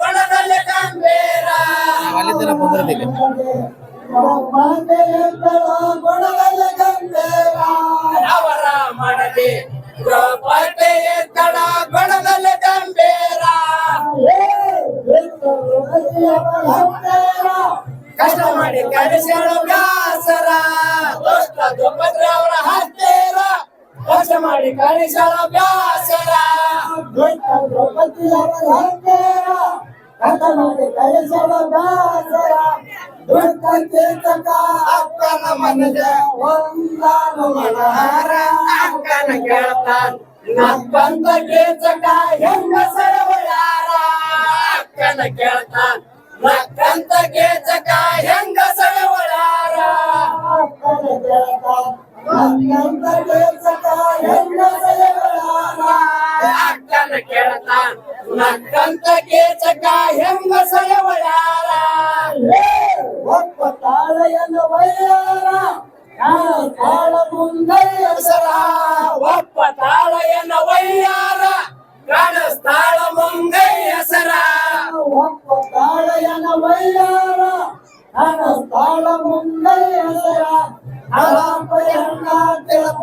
ಕೊಳದಲ್ಲಿ ಗಂಭೀರ. ಅಲ್ಲಿಂದ ಬಂದಿರೋದಿಲ್ಲ ಕೊಡಗಲ್ಲ ಗಂಭೀರ. ಅವರ ಮಡದಿ ದ್ರೌಪದಿ ತಡ ಕೊಳದಲ್ಲಿ ಗಂಭೀರ. ಕಷ್ಟ ಮಾಡಿ ಕಳಿಸಲು ವ್ಯಾಸರ. ದುಷ್ಟ ದುಪ್ಪದ್ರ ಅವರ ಹತ್ತಿರ. ಕಷ್ಟ ದಾಸರ ಕಳಿಸಲು ವ್ಯಾಸರ ಅಕ್ಕನ ಮನದ ಮನಹಾರ. ಅಕ್ಕನ ಕೇಳ್ತಾನ ನಕ್ಕಂತ ಕೇಚಕ ಹೆಂಗ ಸರವಳಾರ ಅಕ್ಕನ ಕೇಳ್ತಾನ ನಕ್ಕಂತ ಕೇಚಕ ಹೆಂಗ ಸರವಳಾರ ಅಕ್ಕನ ಕೇಳ್ತಾನ ನಕ್ಕಂತ ಕೇಚಕ ಹೆಂಗ ಸರವಳಾರ ಒಪ್ಪ ತಾಳೆಯನ್ನು ವೈಯಾರ ತಾಳ ಮುಂದೆ ಹೆಸರ ಒಪ್ಪ ತಾಳಯನ ವಯ್ಯಾರ ಕಾಣಸ್ತಾಳ ಮುಂಗೈ ಹೆಸರ ಒಪ್ಪ ತಾಳೆಯನ ವೈಯಾರ ತಾಳ ಆ ಹೆಸರ ತಿಳಪ